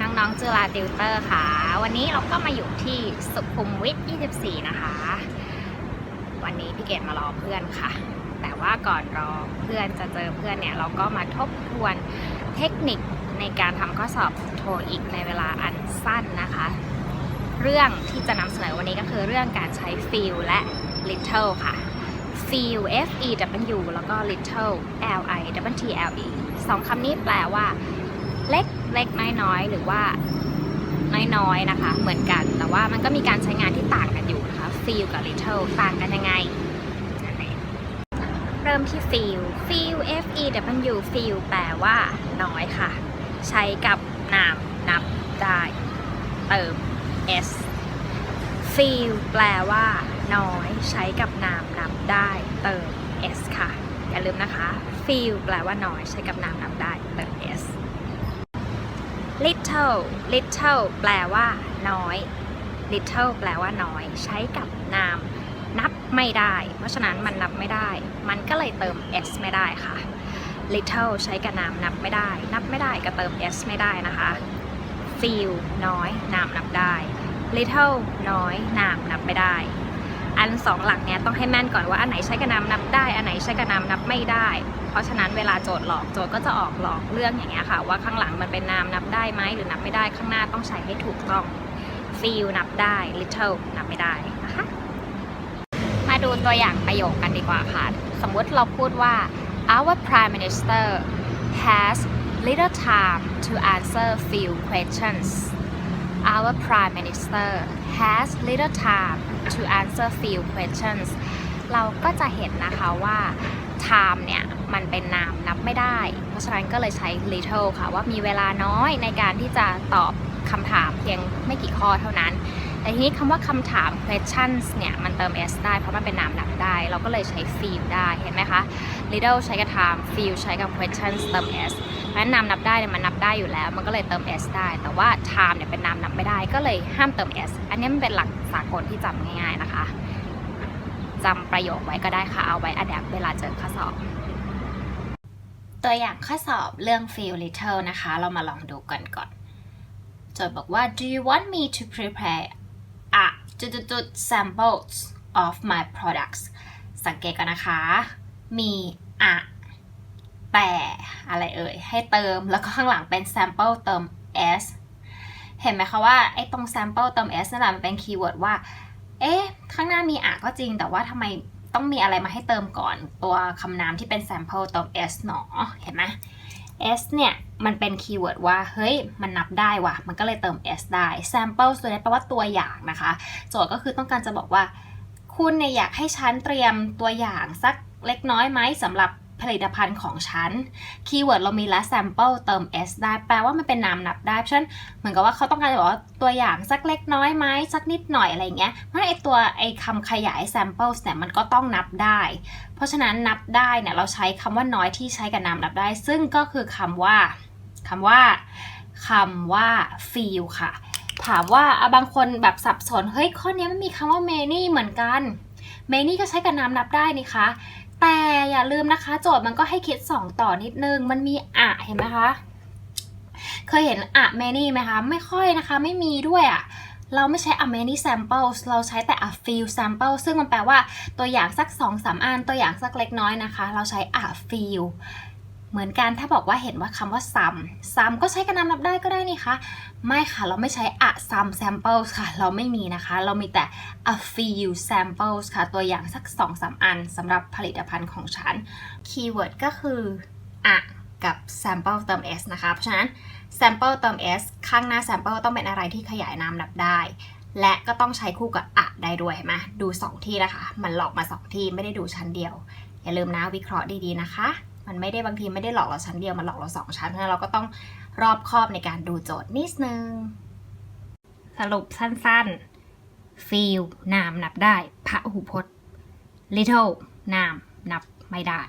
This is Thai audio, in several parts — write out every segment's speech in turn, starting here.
น้องๆเจลาติวเตอร์ค่ะ วันนี้เราก็มาอยู่ที่สุขุมวิท 24 นะคะ วันนี้พี่เกดมารอเพื่อนค่ะ แต่ว่าก่อนรอเพื่อนจะเจอเพื่อนเนี่ยเราก็มาทบทวนเทคนิคในการทำข้อสอบโทอีกในเวลาอันสั้นนะคะ เรื่องที่จะนำเสนอวันนี้ก็คือเรื่องการใช้ feel และ little ค่ะ feel f e w แล้วก็ little l i w t l e สองคำนี้แปลว่า เล็กเล็กน้อยน้อยหรือว่าน้อยๆนะคะ เหมือนกัน แต่ว่ามันก็มีการใช้งานที่ต่างกันอยู่นะคะ feel กับ little ต่างกันยังไง เริ่มที่ feel feel f e w feel แปลว่า น้อยค่ะ ใช้กับนามนับได้เติม s feel แปลว่า น้อย ใช้กับนามนับได้ เติม s ค่ะ อย่าลืมนะคะ feel แปลว่าน้อย ใช้กับนามนับได้ เติม s little little แปลว่า น้อย little แปลว่าน้อย ใช้กับนาม นับไม่ได้ เพราะฉะนั้นมันนับไม่ได้ มันก็เลยเติม s ไม่ได้ค่ะ little ใช้กับนามนับไม่ได้ นับไม่ได้ก็เติม s ไม่ได้นะคะ feel น้อย นามนับได้ little น้อย นามนับไม่ได้ อันสองหลักเนี้ยต้องให้แม่นก่อนว่าอันไหนใช้กับนามนับได้ อันไหนใช้กับนามนับไม่ได้ เพราะฉะนั้นเวลาโจทย์หลอกโจทย์ก็จะออกหลอกเรื่องอย่างเงี้ยค่ะ ว่าข้างหลังมันเป็นนามนับได้ไหมหรือนับไม่ได้ข้างหน้าต้องใช้ให้ถูกต้อง feel นับได้ little นับไม่ได้นะคะมาดูตัวอย่างประโยคกันดีกว่าค่ะ สมมุติเราพูดว่า our prime minister has little time to answer few questions our prime minister has little time to answer few questions เราก็จะเห็นนะคะว่า time เนี่ยมันเป็นนามนับไม่ได้ เพราะฉะนั้นก็เลยใช้ little ค่ะว่ามีเวลาน้อยในการที่จะตอบคำถามเพียงไม่กี่ข้อเท่านั้น แต่ทีนี้คำว่าคำถาม questions เนี่ย มันเติม s ได้เพราะมันเป็นนามนับได้ เราก็เลยใช้ feel ได้ เห็นไหมคะ little ใช้กับ time feel ใช้กับ questions เติม s เพราะฉะนั้นนามนับได้เนี่ยมันนับได้อยู่แล้ว มันก็เลยเติม s ได้ แต่ว่า time เนี่ยเป็นนามนับไม่ได้ก็เลยห้ามเติม s อันนี้มันเป็นหลักสากลที่จำง่ายๆนะคะจำประโยคไว้ก็ได้ค่ะเอาไว้ adapt เวลาเจอข้อสอบ ตัวอย่างข้อสอบเรื่อง feel little นะคะ เรามาลองดูกันก่อนโจทย์บอกว่า do you want me to prepare a จุดๆ samples of my products สังเกตกันนะคะ มี อะแต่อะไรเอ่ย ให้เติมแล้วก็ข้างหลังเป็น sample เติม s เห็นไหมคะว่าไอ้ตรง sample เติม s นั่นแหละมันเป็นคีย์เวิร์ดว่า เอ๊ะ ข้างหน้ามีอะก็จริง แต่ว่าทำไมต้องมีอะไรมาให้เติมก่อนตัวคำนามที่เป็น sample เติม s หนอ เห็นไหม s เนี่ย มันเป็นคีย์เวิร์ดว่า เฮ้ย มันนับได้ว่ะ มันก็เลยเติม s ได้ sample ตัวนี้แปลว่าตัวอย่างนะคะ โจทย์ก็คือต้องการจะบอกว่า คุณเนี่ยอยากให้ฉันเตรียมตัวอย่างสัก เล็กน้อยไหมสำหรับผลิตภัณฑ์ของฉัน คีย์เวิร์ดเรามีและ sample เติม s ได้ แปลว่ามันเป็นนามนับได้ เพราะฉะนั้นเหมือนกับว่าเขาต้องการจะบอกว่าตัวอย่างสักเล็กน้อยไหมสักนิดหน่อยอะไรเงี้ย เพราะไอตัวไอคำขยาย samples เนี่ยมันก็ต้องนับได้ เพราะฉะนั้นนับได้เนี่ยเราใช้คำว่าน้อยที่ใช้กับนามนับได้ ซึ่งก็คือคำว่าคำว่าคำว่า feel ค่ะ ถามว่าอะบางคนแบบสับสน เฮ้ยข้อนี้มันมีคำว่า many เหมือนกัน many ก็ใช้กับนามนับได้นี่คะ แต่อย่าลืมนะคะ โจทย์มันก็ให้คิด 2 ต่อนิดนึง มันมีอะเห็นไหมคะ เคยเห็นอะแมนี่ไหมคะ ไม่ค่อยนะคะ ไม่มีด้วยอะเราไม่ใช้ a many samples เราใช้แต่ a few samples ซึ่งมันแปลว่าตัวอย่างสัก 2-3 อัน ตัวอย่างสักเล็กน้อยนะคะ เราใช้ a few เหมือนกันถ้าบอกว่าเห็นว่าคำว่า some some ก็ใช้กับนามนับได้ก็ได้นี่คะไม่ค่ะเราไม่ใช้ a some samples ค่ะ เราไม่มีนะคะ เรามีแต่ a few samples ค่ะ ตัวอย่างสัก 2-3 อันสำหรับผลิตภัณฑ์ของฉันคีย์เวิร์ดก็คือ a กับ sample เติม s นะคะ เพราะฉะนั้น sample เติม s ข้างหน้า sample ต้องเป็นอะไรที่ขยายนามนับได้ และก็ต้องใช้คู่กับ a ได้ด้วยเห็นไหมดู 2 ที่นะคะ มันหลอกมา 2 ที่ไม่ได้ดูชั้นเดียว อย่าลืมนะวิเคราะห์ดีๆนะคะ มันไม่ได้บางทีไม่ได้หลอกเราชั้นเดียว มันหลอกเราสองชั้นเพราะฉะนั้นเราก็ต้องรอบคอบในการดูโจทย์นิดนึง สรุปสั้นๆ feel นามนับได้พระหูพจน์ little นามนับไม่ได้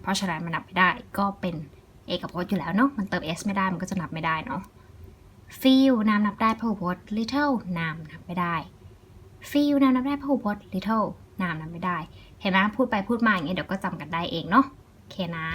เพราะฉะนั้นมันนับไม่ได้ก็เป็นเอกพจน์อยู่แล้วเนาะมันเติม s ไม่ได้มันก็จะนับไม่ได้เนาะ feel นามนับได้พหูพจน์ little นามนับไม่ได้ feel นามนับได้พหูพจน์ little นามนับไม่ได้ เห็นไหมพูดไปพูดมาอย่างเงี้ยเดี๋ยวก็จำกันได้เองเนาะ โอเคนะ